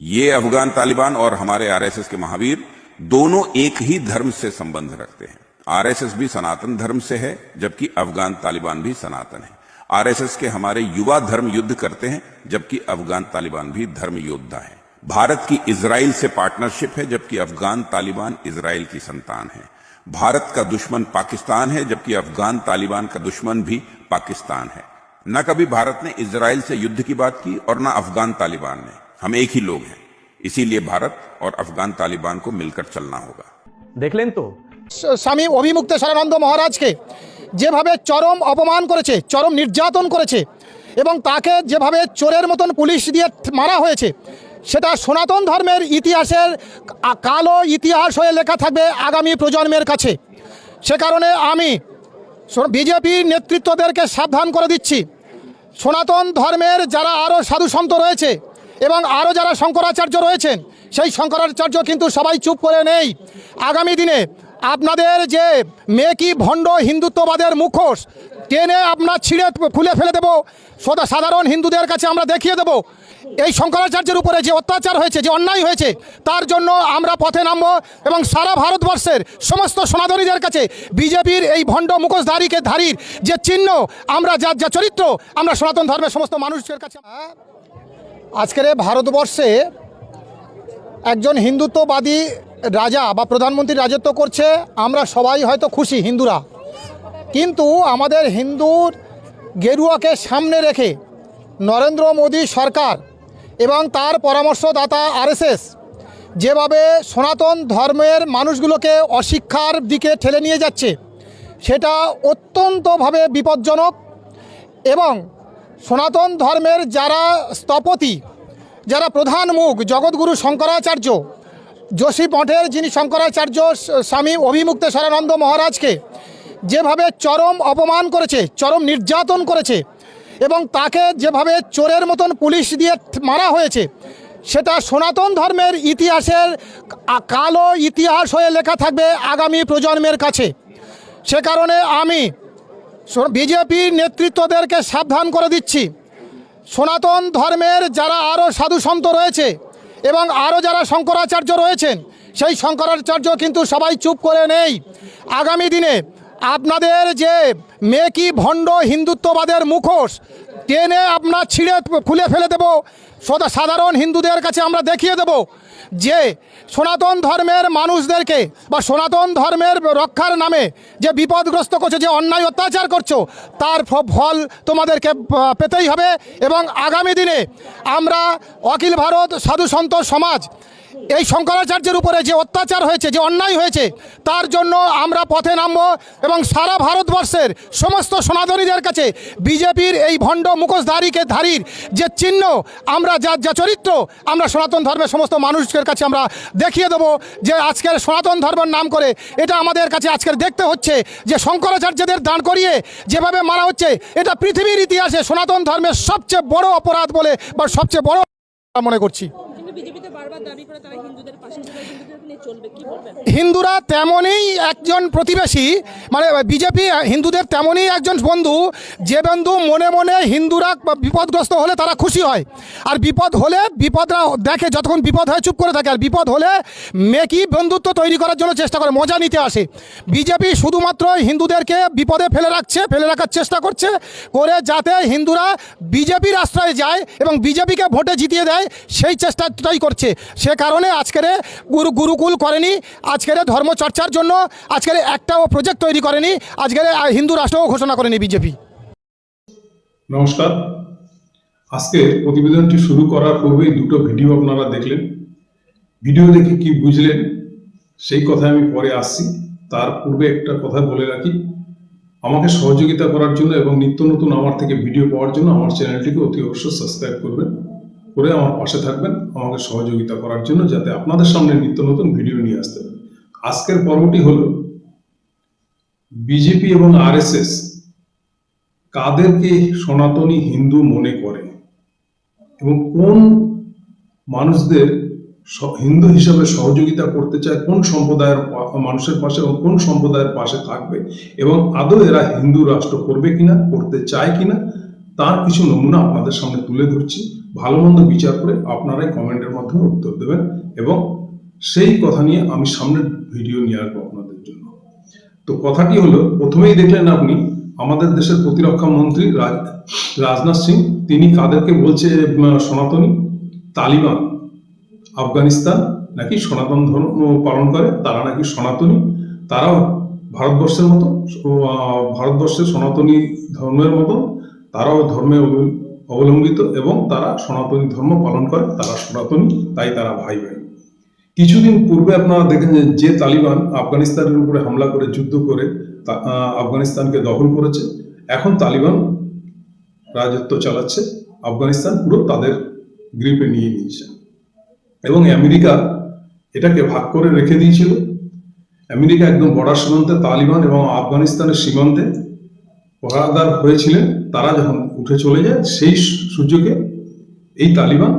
ये अफगान तालिबान और हमारे आरएसएस के महावीर दोनों एक ही धर्म से संबंध रखते हैं। आरएसएस भी सनातन धर्म से है, जबकि अफगान तालिबान भी सनातन है। आरएसएस के हमारे युवा धर्म युद्ध करते हैं, जबकि अफगान तालिबान भी धर्म योद्धा है। भारत की इसराइल से पार्टनरशिप है, जबकि अफगान तालिबान इसराइल की संतान है। भारत का दुश्मन पाकिस्तान है, जबकि अफगान तालिबान का दुश्मन भी पाकिस्तान है। न कभी भारत ने इसराइल से युद्ध की बात की और न अफगान तालिबान ने। हम एक ही लोग हैं इसीलिए भारत और अफगान तालिबान को मिलकर चलना होगा দেখলেন তো স্বামী অভিমুক্তেশ্বরানন্দ মহারাজকে যেভাবে চরম অপমান করেছে চরম নির্যাতন করেছে এবং তাকে যেভাবে চোরের মতন পুলিশ দিয়ে মারা হয়েছে সেটা সনাতন ধর্মের ইতিহাসের কা- কালো ইতিহাস হয়ে লেখা থাকবে আগামী প্রজন্মের কাছে সে কারণে আমি বিজেপি নেতৃত্বদেরকে সাবধান করে দিচ্ছি সনাতন ধর্মের যারা আরও সাধু সন্ত রয়েছে এবং আরও যারা শঙ্করাচার্য রয়েছেন, সেই শঙ্করাচার্য কিন্তু সবাই চুপ করে নেই। আগামী দিনে আপনাদের যে মেকি ভণ্ড হিন্দুত্ববাদের মুখোশ, টেনে আপনার ছিঁড়ে খুলে ফেলে দেবো, সদা সাধারণ হিন্দুদের কাছে আমরা দেখিয়ে দেবো। এই শঙ্করাচার্যের উপরে যে অত্যাচার হয়েছে, যে অন্যায় হয়েছে, তার জন্য আমরা পথে নামবো এবং সারা ভারতবর্ষের সমস্ত সনাতনীদের কাছে বিজেপির এই ভণ্ড মুখোশধারীকে ধারীর যে চিহ্ন, আমরা যার যা চরিত্র, আমরা সনাতন ধর্মের সমস্ত মানুষের কাছে আজকের ভারতবর্ষে একজন হিন্দুত্ববাদী রাজা বা প্রধানমন্ত্রী রাজত্ব করছে, আমরা সবাই হয়তো খুশি হিন্দুরা। কিন্তু আমাদের হিন্দুর গেরুয়াকে সামনে রেখে নরেন্দ্র মোদী সরকার এবং তার পরামর্শদাতা আরএসএস যেভাবে সনাতন ধর্মের মানুষগুলোকে অশিক্ষার দিকে ঠেলে নিয়ে যাচ্ছে, সেটা অত্যন্তভাবে বিপজ্জনক এবং সনাতন ধর্মের যারা স্থপতি, যারা প্রধান মুখ, জগৎগুরু শঙ্করাচার্য, যোশী মঠের যিনি শঙ্করাচার্য, স্বামী অভিমুক্তেশ্বরানন্দ মহারাজকে যেভাবে চরম অপমান করেছে, চরম নির্যাতন করেছে এবং তাকে যেভাবে চোরের মতন পুলিশ দিয়ে মারা হয়েছে, সেটা সনাতন ধর্মের ইতিহাসের কালো ইতিহাস হয়ে লেখা থাকবে আগামী প্রজন্মের কাছে। সে কারণে আমি বিজেপি নেতৃত্বদেরকে সাবধান করে দিচ্ছি। সনাতন ধর্মের যারা আরও সাধু সন্ত রয়েছে এবং আরও যারা শঙ্করাচার্য রয়েছেন, সেই শঙ্করাচার্য কিন্তু সবাই চুপ করে নেই। আগামী দিনে আপনাদের যে মেকি ভণ্ড হিন্দুত্ববাদের মুখোশ, টেনে আপনার ছিঁড়ে খুলে ফেলে দেবো। সাধারণ হিন্দুদের কাছে আমরা দেখিয়ে দেব। যে সনাতন ধর্মের মানুষদেরকে বা সনাতন ধর্মের রক্ষার নামে যে বিপদগ্রস্ত করছে, যে অন্যায় অত্যাচার করছ, তার ফল তোমাদেরকে পেতেই হবে। এবং আগামী দিনে আমরা অখিল ভারত সাধু সন্ত সমাজ এই শঙ্করাচার্যের উপরে যে অত্যাচার হয়েছে, যে অন্যায় হয়েছে, তার জন্য আমরা পথে নামবো এবং সারা ভারতবর্ষের সমস্ত সনাতনীদের কাছে বিজেপির এই ভণ্ড মুখোশধারীকে ধারীর যে চিহ্ন, আমরা যা যা চরিত্র, আমরা সনাতন ধর্মের সমস্ত মানুষের কাছে আমরা দেখিয়ে দেবো যে আজকের সনাতন ধর্মের নাম করে এটা আমাদের কাছে আজকের দেখতে হচ্ছে যে শঙ্করাচার্যদের দান করিয়ে যেভাবে মারা হচ্ছে, এটা পৃথিবীর ইতিহাসে সনাতন ধর্মের সবচেয়ে বড় অপরাধ বলে বা সবচেয়ে বড় মনে করছি। হিন্দুরা তেমনই একজন প্রতিবেশী মানে বিজেপি, হিন্দুদের তেমনই একজন বন্ধু, যে বন্ধু মনে মনে হিন্দুরা বিপদগ্রস্ত হলে তারা খুশি হয়। আর বিপদ হলে বিপদরা দেখে, যতক্ষণ বিপদ হয়, চুপ করে থাকে। আর বিপদ হলে মেকি বন্ধুত্ব তৈরি করার জন্য চেষ্টা করে, মজা নিতে আসে। বিজেপি শুধুমাত্র হিন্দুদেরকে বিপদে ফেলে রাখছে, ফেলে রাখার চেষ্টা করছে, করে যাতে হিন্দুরা বিজেপির আশ্রয়ে যায় এবং বিজেপিকে ভোটে জিতিয়ে দেয়, সেই চেষ্টাটাই করছে। সে কারণে আজকের গুরু, গুরুকুল করেনি, আজকের ধর্মচর্চার জন্য আজকের একটাও প্রজেক্ট তৈরি করেনি, আজকের হিন্দু রাষ্ট্রও ঘোষণা করেনি বিজেপি নমস্কার। আজকে প্রতিবেদনটি শুরু করার পূর্বেই দুটো ভিডিও আপনারা দেখলেন। ভিডিও দেখে কি বুঝলেন, সেই কথায় আমি পরে আসছি। তার পূর্বে একটা কথা বলে রাখি। আমাকে সহযোগিতা করার জন্য এবং নিত্য নতুন আমার থেকে ভিডিও পাওয়ার জন্য আমার চ্যানেলটিকে অতি অবশ্যই সাবস্ক্রাইব করবেন। করে আমার পাশে থাকবেন, আমাকে সহযোগিতা করার জন্য যাতে আপনাদের সামনে নিত্য নতুন ভিডিও নিয়ে আসতে পারি। আজকের পর্বটি হল বিজেপি এবং আরএসএস কাদেরকে সনাতনী হিন্দু মনে করে এবং কোন মানুষদের হিন্দু হিসাবে সহযোগিতা করতে চায়, কোন সম্প্রদায়ের মানুষের পাশে এবং কোন সম্প্রদায়ের পাশে থাকবে এবং আদৌ এরা হিন্দু রাষ্ট্র করবে কিনা, করতে চায় কিনা তার কিছু নমুনা আপনাদের সামনে তুলে ধরছি। ভালো মন্দ বিচার করে আপনারাই কমেন্টের মাধ্যমে উত্তর দেবেন এবং সেই কথা নিয়ে আমি সামনের ভিডিও নিয়ে আসব আপনাদের জন্য। তো কথাটি হলো, প্রথমেই দেখলেন আপনি, আমাদের দেশের প্রতিরক্ষা মন্ত্রী রাজ, রাজনাথ সিং, তিনি কাদেরকে বলছে সনাতনী, তালিবান, আফগানিস্তান, নাকি সনাতন ধর্ম পালন করে, তারা নাকি সনাতনী, তারাও ভারতবর্ষের মতো ভারতবর্ষের সনাতনী ধর্মের মতো তারাও ধর্মে অবলম্বিত এবং তারা সনাতনী ধর্ম পালন করে, তারা সনাতনী, তাই তারা ভাই ভাই কিছুদিন পূর্বে আপনারা দেখেন যে তালিবান আফগানিস্তানের উপরে হামলা করে, যুদ্ধ করে আফগানিস্তানকে দখল করেছে, এখন তালিবান রাজত্ব চালাচ্ছে, আফগানিস্তান পুরো তাদের গ্রিপে নিয়ে নিয়েছে। এবং আমেরিকা এটাকে ভাগ করে রেখে দিয়েছিল। আমেরিকা একদম বর্ডার সীমান্তে তালিবান এবং আফগানিস্তানের সীমান্তে পহরাদার হয়েছিলেন, তারা যখন উঠে চলে যায়, সেই সূর্যকে এই তালিবান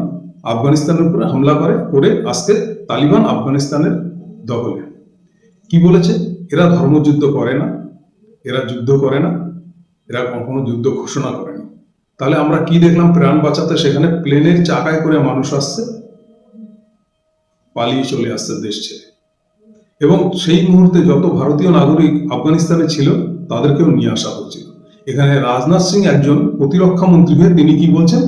আফগানিস্তানের উপরে হামলা করে করে আজকে তালিবান আফগানিস্তানের দখলে। কি বলেছে? এরা ধর্মযুদ্ধ করে না, এরা যুদ্ধ করে না, এরা কখনো যুদ্ধ ঘোষণা করেনি তাহলে আমরা কি দেখলাম? প্রাণ বাঁচাতে সেখানে প্লেনের চাকায় করে মানুষ আসছে, পালিয়ে চলে আসছে দেশ ছেড়ে। এবং সেই মুহূর্তে যত ভারতীয় নাগরিক আফগানিস্তানে ছিল, তাদেরকেও নিয়ে আসা হয়েছিল এখানে রাজনাথ সিং একজন প্রতিরক্ষা মন্ত্রী হয়ে তিনি কি বলছেন?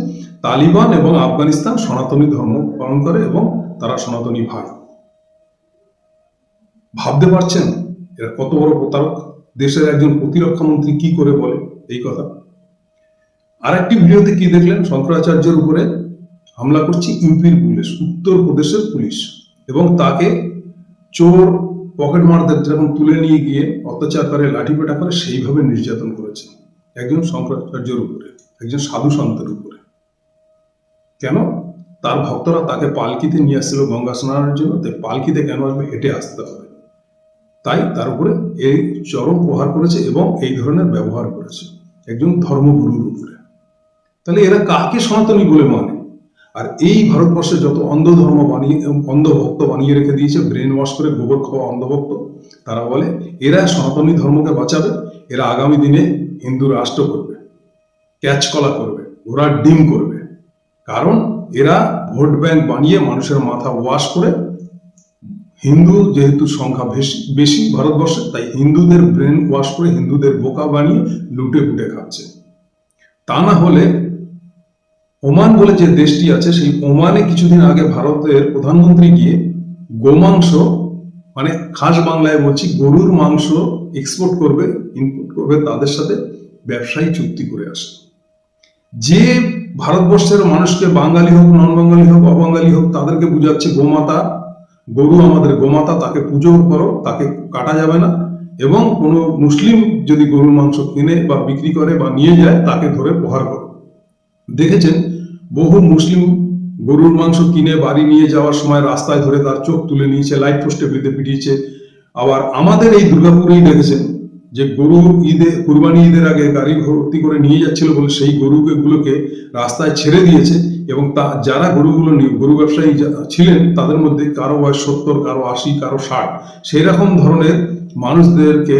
তালিবান এবং আফগানিস্তান সনাতনী ধর্ম পালন করে এবং তারা সনাতনী ভাই। ভাবতে পারছেন এরা কত বড় প্রতারক? দেশের একজন প্রতিরক্ষা মন্ত্রী কি করে বলে এই কথা? আরেকটি ভিডিওতে কি দেখলেন? শঙ্করাচার্যের উপরে হামলা করছে ইউপির পুলিশ উত্তরপ্রদেশের পুলিশ এবং তাকে চোর পকেট মারদের যখন তুলে নিয়ে গিয়ে অত্যাচার করে, লাঠিপেটা করে, সেইভাবে নির্যাতন করেছে। একজন শঙ্করাচার্যের উপরে, একজন সাধু সন্তের উপরে। কেন? তার ভক্তরা তাকে পালকিতে নিয়ে আসছিল গঙ্গা স্নানের জন্য তাই পালকিতে কেন আসবে হেঁটে আসতে হবে? তাই তার উপরে এই চরম প্রহার করেছে এবং এই ধরনের ব্যবহার করেছে, একজন ধর্মগুরুর উপরে। তাহলে এরা কাকে সনাতনী বলে মানে? আর এই ভারতবর্ষে যত অন্ধ ধর্ম বানিয়ে, অন্ধভক্ত বানিয়ে রেখে দিয়েছে ব্রেন ওয়াশ করে গোবর খাওয়া অন্ধভক্ত, তারা বলে, এরা সনাতনী ধর্মকে বাঁচাবে, এরা আগামী দিনে হিন্দু রাষ্ট্র করবে, ক্যাচ কলা করবে ঘোড়ার ডিম করবে। কারণ এরা ভোট ব্যাংক বানিয়ে মানুষের মাথা ওয়াশ করে, হিন্দু যেহেতু সংখ্যা বেশি বেশি ভারতবর্ষে, তাই হিন্দুদের ব্রেন ওয়াশ করে হিন্দুদের বোকা বানিয়ে লুটে পুটে খাচ্ছে। তা না হলে ওমান বলে যে দেশটি আছে, সেই ওমানে কিছুদিন আগে ভারতের প্রধানমন্ত্রী গিয়ে গোমাংস মানে খাস বাংলায় বলছি, গরুর মাংস এক্সপোর্ট করবে ইনপুট করবে, তাদের সাথে ব্যবসায়ী চুক্তি করে আসে যে ভারতবর্ষের মানুষকে বাঙালি হোক নন বাঙালি হোক, অবাঙালি হোক, তাদেরকে বুঝাচ্ছে গোমাতা। গরু আমাদের গোমাতা, তাকে পুজো করো, তাকে কাটা যাবে না। এবং কোনো মুসলিম যদি গরুর মাংস কিনে বা বিক্রি করে বা নিয়ে যায়, তাকে ধরে প্রহার করো। দেখেছেন, বহু মুসলিম গরুর মাংস কিনে বাড়ি নিয়ে যাওয়ার সময় রাস্তায় ধরে তার চোখ তুলে নিয়েছে লাইট পোস্টে বেঁধে পিটিয়েছে। আবার আমাদের এই দুর্গাপুরেই দেখেছেন যে গরু ঈদে, কুরবানি ঈদের আগে গাড়ি ভর্তি করে নিয়ে যাচ্ছিল বলে সেই গরুকে গুলোকে রাস্তায় ছেড়ে দিয়েছে এবং তা যারা গরুগুলো গরু ব্যবসায়ী ছিলেন, তাদের মধ্যে কারও বয়স সত্তর, কারও আশি, কারও ষাট। সেই রকম ধরনের মানুষদেরকে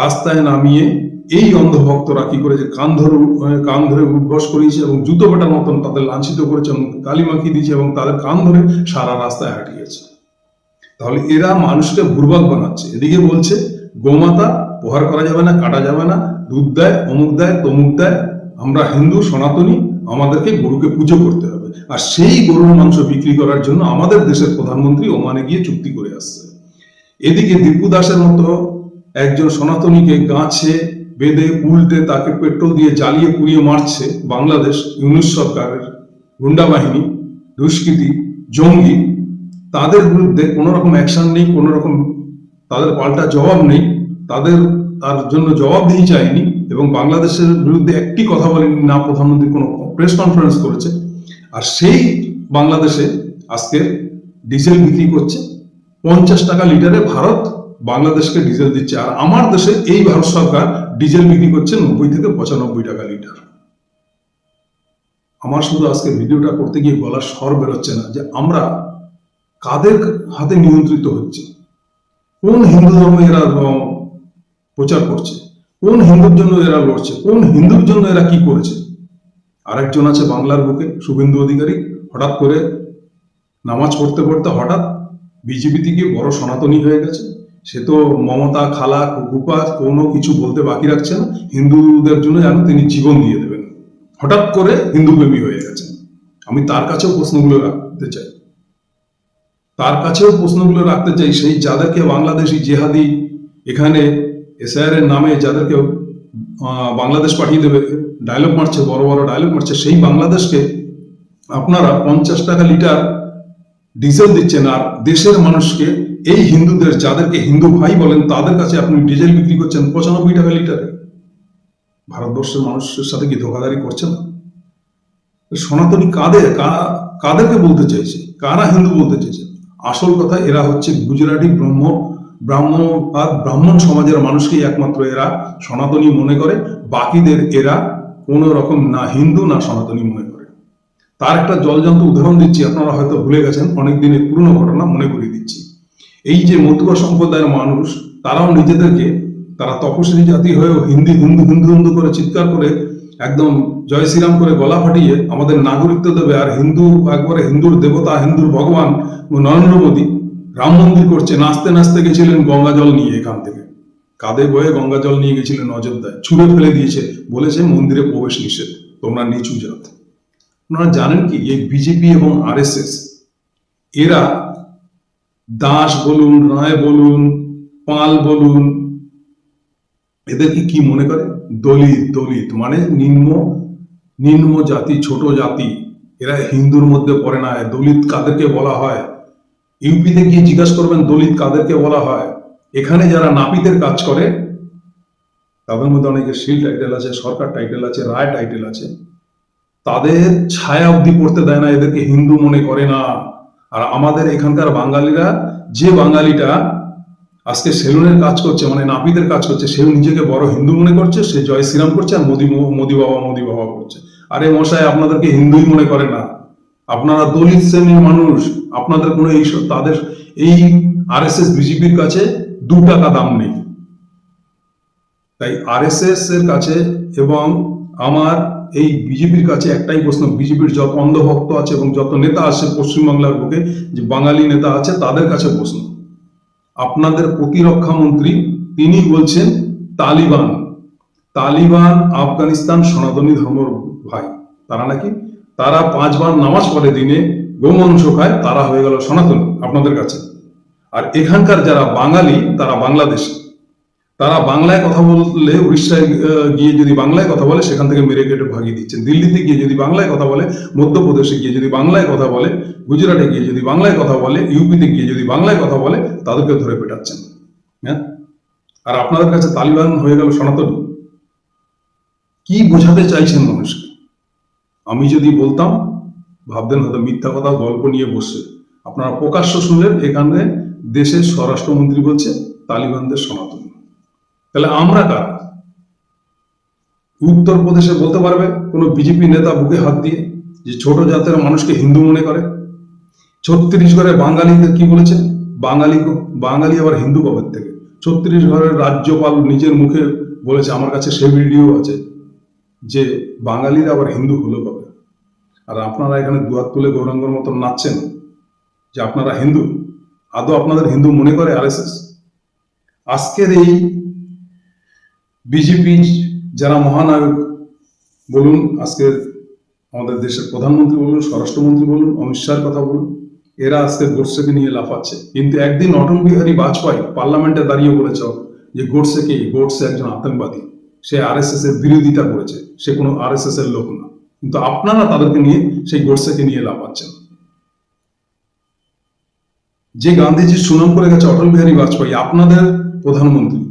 রাস্তায় নামিয়ে এই অন্ধভক্তরা কি করেছে কান ধরে কান ধরে উদ্বস করিয়েছে এবং জুতো পেটার মতন তাদের লাঞ্ছিত করেছে এবং কালি মাখিয়ে দিয়েছে এবং তাদের কান ধরে সারা রাস্তায় হাঁটিয়েছে। তাহলে এরা মানুষকে বুর্বাক বানাচ্ছে। এদিকে বলছে, গোমাতা, প্রহার করা যাবে না, কাটা যাবে না, দুধ দেয়, অমুক দেয়, তমুক দেয়, আমরা হিন্দু, সনাতনী, আমাদেরকে গরুকে পুজো করতে হবে। আর সেই গরুর মাংস বিক্রি করার জন্য আমাদের দেশের প্রধানমন্ত্রী ওমানে গিয়ে চুক্তি করে আসছে। এদিকে দীপু দাসের মতো একজন সনাতনীকে গাছে বেঁধে উল্টে তাকে পেট্রোল দিয়ে জ্বালিয়ে পুড়িয়ে মারছে বাংলাদেশ ইউনিশ সরকারের গুন্ডা বাহিনী, দুষ্কৃতী, জঙ্গি। তাদের বিরুদ্ধে কোনো রকম অ্যাকশন নেই, কোনো রকম তাদের পাল্টা জবাব নেই। তাদের, তার জন্য জবাবদিহি চায়নি এবং বাংলাদেশের বিরুদ্ধে একটি কথা বলেনি না প্রধানমন্ত্রী, কোনো প্রেস কনফারেন্স করেছে। আর সেই বাংলাদেশে আজকে ডিজেল বিক্রি করছে পঞ্চাশ টাকা লিটারে ভারত বাংলাদেশকে ডিজেল দিচ্ছে। আর আমার দেশে এই ভারত সরকার ডিজেল বিক্রি করছে নব্বই থেকে পঁচানব্বই টাকা লিটার। আমার শুধু আজকে ভিডিওটা করতে গিয়ে গলার স্বর বেরোচ্ছে না যে আমরা কাদের হাতে নিয়ন্ত্রিত হচ্ছে? কোন হিন্দু ধর্ম এরা প্রচার করছে? কোন হিন্দুর জন্য এরা লড়ছে? কোন হিন্দুর জন্য এরা কি করেছে? আরেকজন আছে বাংলার বুকে, শুভেন্দু অধিকারী। হঠাৎ করে নামাজ পড়তে পড়তে হঠাৎ বিজেপি থেকে বড় সনাতনী হয়ে গেছে। সে তো মমতা, খালা কুপা কোনো কিছু বলতে বাকি রাখছে না। হিন্দুদের জন্য যেন তিনি জীবন দিয়ে দেবেন। হঠাৎ করে হিন্দু প্রেমী হয়ে গেছেন। আমি তার কাছেও প্রশ্নগুলো রাখতে চাই। তার কাছেও প্রশ্নগুলো রাখতে চাই। সেই যাদেরকে বাংলাদেশি জেহাদি এখানে এসআইআর এর নামে যাদেরকে বাংলাদেশ পাঠিয়ে দেবে ডায়লগ মারছে, বড় বড় ডায়লগ মারছে, সেই বাংলাদেশকে আপনারা পঞ্চাশ টাকা লিটার ডিজেল দিচ্ছেন। আর দেশের মানুষকে এই হিন্দুদের, যাদেরকে হিন্দু ভাই বলেন, তাদের কাছে আপনি ডিজেল বিক্রি করছেন পঁচানব্বই টাকা লিটারে। ভারতবর্ষের মানুষের সাথে কি ধোকাদারি করছেন? সনাতনী কাদের কাদেরকে বলতে চাইছে? কারা হিন্দু বলতে চাইছে? আসল কথা, এরা হচ্ছে গুজরাটি ব্রহ্ম ব্রাহ্মণবাদ ব্রাহ্মণ সমাজের মানুষকেই একমাত্র এরা সনাতনী মনে করে। বাকিদের এরা কোনো রকম না হিন্দু, না সনাতনী মনে করে। তার একটা জলজান্ত উদাহরণ দিচ্ছি, আপনারা হয়তো ভুলে গেছেন অনেক দিনের পুরনো ঘটনা মনে করিয়ে দিচ্ছি। এই যে মতুয়া সম্প্রদায়ের মানুষ, তারাও নিজেদেরকে, তারা তপস্বী জাতি হয়েও হিন্দি হিন্দু হিন্দু হিন্দু করে চিৎকার করে একদম জয় শ্রীরাম করে গলা ফাটিয়ে আমাদের নাগরিকত্ব দেবে। আর হিন্দু, একবারে হিন্দুর দেবতা, হিন্দুর ভগবান নরেন্দ্র মোদী রাম মন্দির করছে, নাচতে নাচতে গেছিলেন গঙ্গা জল নিয়ে এখান থেকে। কাঁধে বয়ে গঙ্গা জল নিয়ে গেছিলেন অযোধ্যায়। ছুঁড়ে ফেলে দিয়েছে। বলেছে মন্দিরে প্রবেশ নিষেধ। তোমরা নিচু জাত আপনারা জানেন কি, এই বিজেপি এবং আরএসএস, এরা দাস বলুন, রায় বলুন, পাল বলুন, এদেরকে কি মনে করে? দলিত দলিত মানে নিম্ন নিম্ন জাতি, ছোট জাতি। এরা হিন্দুর মধ্যে পড়ে না। দলিত কাদেরকে বলা হয়? ইউপিতে গিয়ে জিজ্ঞাসা করবেন, দলিত কাদেরকে বলা হয়? এখানে যারা নাপিতের কাজ করে, তাদের মধ্যে অনেকে শিল টাইটেল আছে, সরকার টাইটেল আছে, রায় টাইটেল আছে। তাদের ছায়া অবধি পড়তে দেয় না, এদেরকে হিন্দু মনে করে না। আর আমাদের এখানকার বাঙালিরা যে বাঙালিটা আজকে সেলুনের কাজ করছে মানে নাপিতের কাজ করছে, সেও নিজেকে বড় হিন্দু মনে করছে, সে জয় শ্রীরাম করছে আর মোদি মোদি বাবা মোদি বাবা করছে। আরে মশাই, আপনাদেরকে হিন্দুই মনে করে না। আপনারা দলিত শ্রেণির মানুষ, আপনাদের কোনো এই সব- তাদের এই আর এস এস বিজেপির কাছে দু টাকা দাম নেই। তাই আরএসএস এর কাছে এবং আমার এই বিজেপির কাছে একটাই প্রশ্ন, বিজেপির যত অন্ধভক্ত আছে এবং যত নেতা আছে পশ্চিমবাংলার বুকে, যে বাঙালি নেতা আছে, তাদের কাছে প্রশ্ন। আপনাদের প্রতিরক্ষা মন্ত্রী, তিনি বলছেন, তালিবান। তালিবান, আফগানিস্তান, সনাতনী ধর্মর ভাই। তারা নাকি? তারা পাঁচবার নামাজ পড়ে, দিনে গোমাংস খায়, তারা হয়ে গেল সনাতন, আপনাদের কাছে। আর এখানকার যারা বাঙালি, তারা বাংলাদেশি। তারা বাংলায় কথা বললে উড়িষ্যায় গিয়ে যদি বাংলায় কথা বলে, সেখান থেকে মেরে কেটে ভাগিয়ে দিচ্ছেন। দিল্লিতে গিয়ে যদি বাংলায় কথা বলে, মধ্যপ্রদেশে গিয়ে যদি বাংলায় কথা বলে, গুজরাটে গিয়ে যদি বাংলায় কথা বলে, ইউপিতে গিয়ে যদি বাংলায় কথা বলে, তাদেরকে ধরে পেটাচ্ছেন। হ্যাঁ? আর আপনাদের কাছে তালিবান হয়ে গেল সনাতন। কি বোঝাতে চাইছেন মানুষকে? আমি যদি বলতাম, ভাবতেন হয়তো মিথ্যা কথা, গল্প নিয়ে বসে। আপনারা প্রকাশ্য শুনলেন, এখানে দেশের স্বরাষ্ট্রমন্ত্রী বলছে, তালিবানদের সনাতন। তাহলে আমরা কারা? উত্তরপ্রদেশে বলতে পারবে কোনো বিজেপি নেতা বুকে হাত দিয়ে যে ছোট জাতের মানুষকে হিন্দু মনে করে? ছত্তিশগড়ে বাঙালিদের কি বলেছে? বাঙালি বাঙালি আবার হিন্দু কবে থেকে? ছত্তিশগড়ের রাজ্যপাল নিজের মুখে বলেছে, আমার কাছে সে ভিডিও আছে যে বাঙালিরা আবার হিন্দু হলো কবে? আর আপনারা এখানে দুয়ার তুলে গৌরাঙ্গর মতন নাচছেন যে আপনারা হিন্দু? আদৌ আপনাদের হিন্দু মনে করে আরএসএস? আজকের এই বিজেপি যারা মহানায়ক বলুন আজকের আমাদের দেশের প্রধানমন্ত্রী বলুন, স্বরাষ্ট্রমন্ত্রী বলুন, অমিত শাহর কথা বলুন, এরা আজকে গোডসেকে নিয়ে লাফাচ্ছে। কিন্তু একদিন অটল বিহারী বাজপেয়ী পার্লামেন্টে দাঁড়িয়ে বলেছ যে গোডসেকে গোডসে একজন আতঙ্কবাদী। সে আরএসএস এর বিরোধিতা করেছে। সে কোনো আরএসএস এর লোক না। কিন্তু আপনারা তাদেরকে নিয়ে সেই গোডসেকে নিয়ে লাফাচ্ছেন। যে গান্ধীজির সুনাম করে গেছে অটল বিহারী বাজপেয়ী, আপনাদের প্রধানমন্ত্রী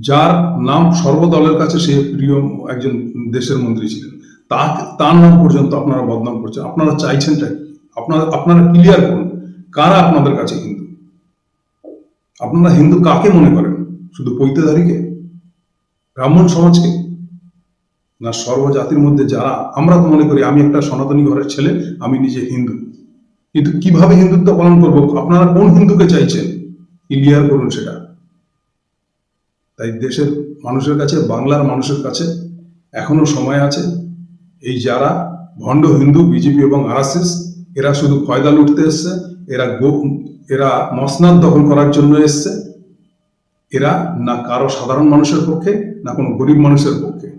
যার নাম সর্বদলের কাছে সে প্রিয় একজন দেশের মন্ত্রী ছিলেন। তা, তার নাম পর্যন্ত আপনারা বদনাম করছেন। আপনারা চাইছেনটা কি? আপনারা আপনারা ক্লিয়ার করুন, কারা আপনাদের কাছে হিন্দু? আপনারা হিন্দু কাকে মনে করেন? শুধু পৈতেধারীকে ব্রাহ্মণ সমাজকে? না, সর্বজাতির মধ্যে যারা, আমরা তো মনে করি আমি একটা সনাতনী ঘরের ছেলে, আমি নিজে হিন্দু। কিন্তু কীভাবে হিন্দুত্ব পালন করব? আপনারা কোন হিন্দুকে চাইছেন? ক্লিয়ার করুন সেটা। তাই দেশের মানুষের কাছে, বাংলার মানুষের কাছে এখনও সময় আছে। এই যারা ভণ্ড হিন্দু, বিজেপি এবং আরএসএস, এরা শুধু ফয়দা লুটতে এসছে, এরা গো- এরা মসনাদ দখল করার জন্য এসছে। এরা না কারও সাধারণ মানুষের পক্ষে, না কোনো গরিব মানুষের পক্ষে।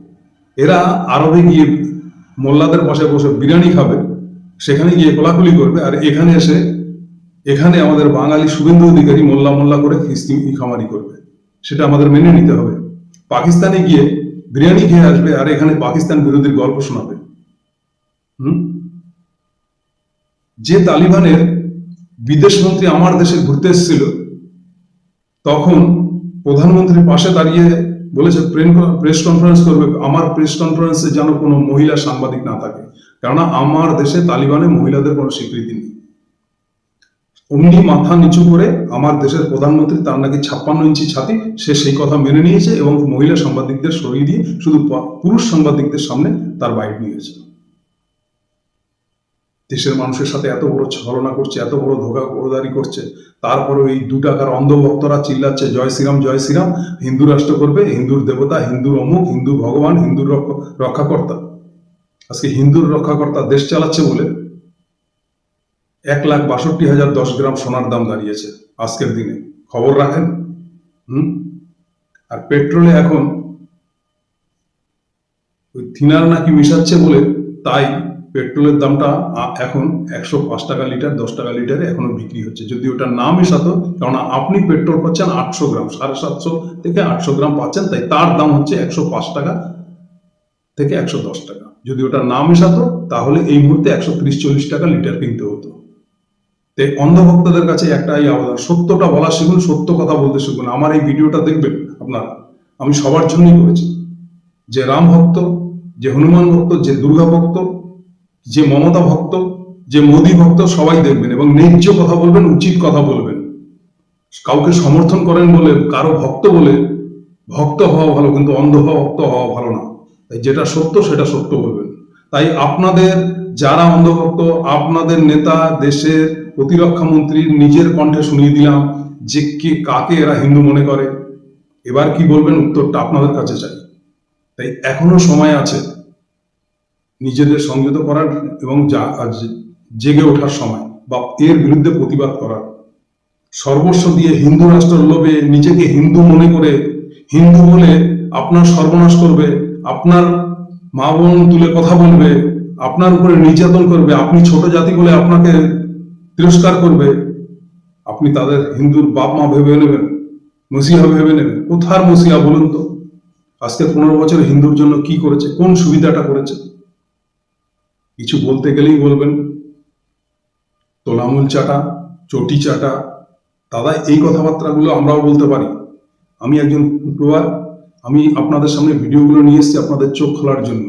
এরা আরবে গিয়ে মোল্লাদের পাশে বসে বিরিয়ানি খাবে, সেখানে গিয়ে কোলাকুলি করবে, আর এখানে এসে, এখানে আমাদের বাঙালি শুভেন্দু অধিকারী মোল্লা মোল্লা করে খিস্তি খামারি করবে। সেটা আমাদের মেনে নিতে হবে। পাকিস্তানে গিয়ে বিরিয়ানি খেয়ে আসবে আর এখানে পাকিস্তান বিরোধীর গল্প শোনাবে। যে তালিবানের বিদেশ মন্ত্রী আমার দেশে ঘুরতে এসেছিল, তখন প্রধানমন্ত্রীর পাশে দাঁড়িয়ে বলেছে প্রেস কনফারেন্স করবে। আমার প্রেস কনফারেন্সে যেন কোনো মহিলা সাংবাদিক না থাকে। কেননা আমার দেশে তালিবানে মহিলাদের কোনো স্বীকৃতি নেই। অমনি মাথা নিচু করে আমার দেশের প্রধানমন্ত্রী তার নাকি ছাপ্পান্ন ইঞ্চি ছাতি, সে সেই কথা মেনে নিয়েছে এবং মহিলা সাংবাদিকদের সরিয়ে দিয়ে শুধু পুরুষ সাংবাদিকদের সামনে তার বাইট নিয়েছে। দেশের মানুষের সাথে এত বড় ছলনা করছে, এত বড় ধোকা গোদারি করছে তারপরে এই দু টাকার অন্ধভক্তরা চিল্লাচ্ছে, জয় শ্রীরাম জয় শ্রীরাম, হিন্দু রাষ্ট্র করবে, হিন্দুর দেবতা হিন্দুর অমুক, হিন্দু ভগবান, হিন্দুর রক্ষ- রক্ষাকর্তা। আজকে হিন্দুর রক্ষাকর্তা দেশ চালাচ্ছে বলে এক লাখ বাষট্টি হাজার দশ গ্রাম সোনার দাম দাঁড়িয়েছে আজকের দিনে। খবর রাখেন? হুম? আর পেট্রোলে এখন ওই থিনার নাকি মিশাচ্ছে বলে তাই পেট্রোলের দামটা এখন একশো পাঁচ টাকা লিটার, দশ টাকা লিটারে এখনও বিক্রি হচ্ছে। যদি ওটা না মেশাতো, কেননা আপনি পেট্রোল পাচ্ছেন আটশো গ্রাম, সাড়ে সাতশো থেকে আটশো গ্রাম পাচ্ছেন, তাই তার দাম হচ্ছে একশো পাঁচ টাকা থেকে একশো দশ টাকা। যদি ওটা না মেশাতো, তাহলে এই মুহূর্তে একশো ত্রিশ চল্লিশ টাকা লিটার কিনতে হতো। তাই অন্ধভক্তদের কাছে একটাই আবেদন, সত্যটা বলা শিখুন, সত্য কথা বলতে শিখুন। আমার এই ভিডিওটা দেখবেন আপনারা। আমি সবার জন্যই করেছি। যে রাম ভক্ত, যে হনুমান ভক্ত, যে দুর্গা ভক্ত, যে মমতা ভক্ত, যে মোদী ভক্ত সবাই দেখবেন এবং ন্যায্য কথা বলবেন, উচিত কথা বলবেন। কাউকে সমর্থন করেন বলে, কারও ভক্ত বলে, ভক্ত হওয়া ভালো, কিন্তু অন্ধ ভক্ত হওয়া ভালো না। তাই যেটা সত্য, সেটা সত্য বলবেন তাই আপনাদের যারা অন্ধভক্ত, আপনাদের নেতা, দেশের প্রতিরক্ষা মন্ত্রীর নিজের কণ্ঠে শুনিয়ে দিলাম যে কে কাকে এরা হিন্দু মনে করে। এবার কি বলবেন? উত্তরটা আপনাদের কাছে চাই। তাই এখনও সময় আছে নিজেদের সংযত করার এবং যা- জেগে ওঠার সময় বা এর বিরুদ্ধে প্রতিবাদ করার। সর্বস্ব দিয়ে হিন্দু রাষ্ট্রের লোভে নিজেকে হিন্দু মনে করে, হিন্দু বলে আপনার সর্বনাশ করবে, আপনার মা বোন তুলে কথা বলবে, আপনার উপরে নির্যাতন করবে, আপনি ছোট জাতি বলে আপনাকে তিরস্কার করবে, আপনি তাদের হিন্দুর বাপ মা ভেবে নেবেন, মসিহা ভেবে নেবেন। কোথার মসিহা বলুন তো? আজকে পনেরো বছর হিন্দুর জন্য কি করেছে? কোন সুবিধাটা করেছে? কিছু বলতে গেলেই বলবেন। তোলামুল চাটা, চটি চাটা, দাদা, এই কথাবার্তাগুলো আমরাও বলতে পারি। আমি একজন ইউটিউবার আমি আপনাদের সামনে ভিডিওগুলো নিয়ে এসেছি আপনাদের চোখ খোলার জন্য।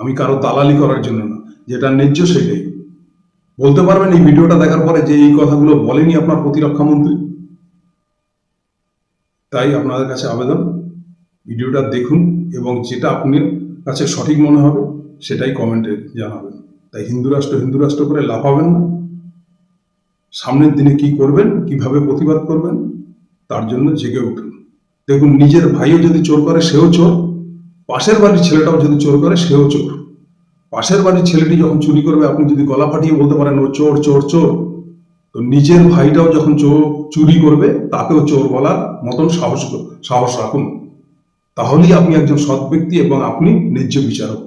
আমি কারও দালালি করার জন্য না, যেটা ন্যায্য সেটাই। বলতে পারবেন এই ভিডিওটা দেখার পরে যে এই কথাগুলো বলেনি আপনার প্রতিরক্ষা মন্ত্রী? তাই আপনাদের কাছে আবেদন, ভিডিওটা দেখুন এবং যেটা আপনার কাছে সঠিক মনে হবে, সেটাই কমেন্টে জানাবেন। তাই হিন্দু রাষ্ট্র হিন্দু রাষ্ট্র করে লাফাবেন না। সামনের দিনে কি করবেন, কীভাবে প্রতিবাদ করবেন, তার জন্য জেগে উঠুন। দেখুন, নিজের ভাইও যদি চোর করে, সেও চোর। পাশের বাড়ির ছেলেটাও যদি চোর করে, সেও চোর। পাশের বাড়ির ছেলেটি যখন চুরি করবে, আপনি যদি গলা ফাটিয়ে বলতে পারেন, ও চোর চোর চোর। তো নিজের ভাইটাও যখন চোর করবে, তাকেও চোর বলার মতন সাহস সাহস রাখুন। তাহলেই আপনি একজন সৎ ব্যক্তি এবং আপনি ন্যায্য বিচারক।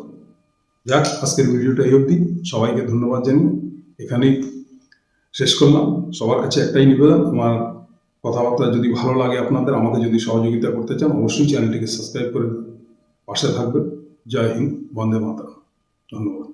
যাক, আজকের ভিডিওটা এই অবধি। সবাইকে ধন্যবাদ জানিয়ে এখানেই শেষ করলাম। সবার কাছে একটাই নিবেদন, আমার কথাবার্তা যদি ভালো লাগে আপনাদের, আমাকে যদি সহযোগিতা করতে চান, অবশ্যই চ্যানেলটিকে সাবস্ক্রাইব করে পাশে থাকবেন। জয় হিন্দ, বন্দে মাতা ধন্যবাদ।